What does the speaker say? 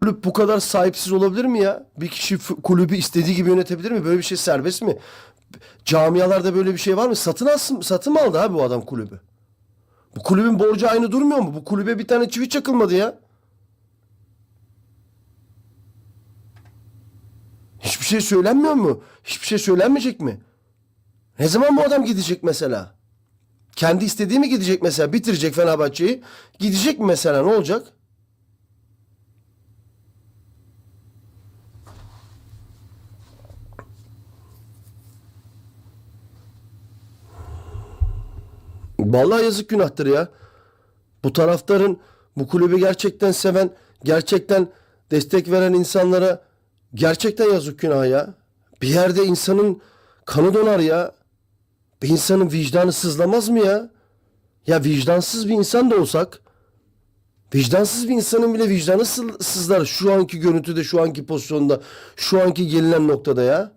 kulüp bu kadar sahipsiz olabilir mi ya? Bir kişi kulübü istediği gibi yönetebilir mi? Böyle bir şey serbest mi? Camialarda böyle bir şey var mı? Satın alsın, satın mı aldı abi bu adam kulübü? Bu kulübün borcu aynı durmuyor mu? Bu kulübe bir tane çivi çakılmadı ya. Hiçbir şey söylenmiyor mu? Hiçbir şey söylenmeyecek mi? Ne zaman bu adam gidecek mesela? Kendi istediği mi gidecek mesela? Bitirecek Fenerbahçe'yi. Gidecek mi mesela? Ne olacak? Vallahi yazık günahtır ya. Bu taraftarın bu kulübü gerçekten seven, gerçekten destek veren insanlara gerçekten yazık günah ya. Bir yerde insanın kanı donar ya. Bir insanın vicdanı sızlamaz mı ya? Ya vicdansız bir insan da olsak, vicdansız bir insanın bile vicdanı sız- sızlar şu anki görüntüde, şu anki pozisyonda, şu anki gelinen noktada ya.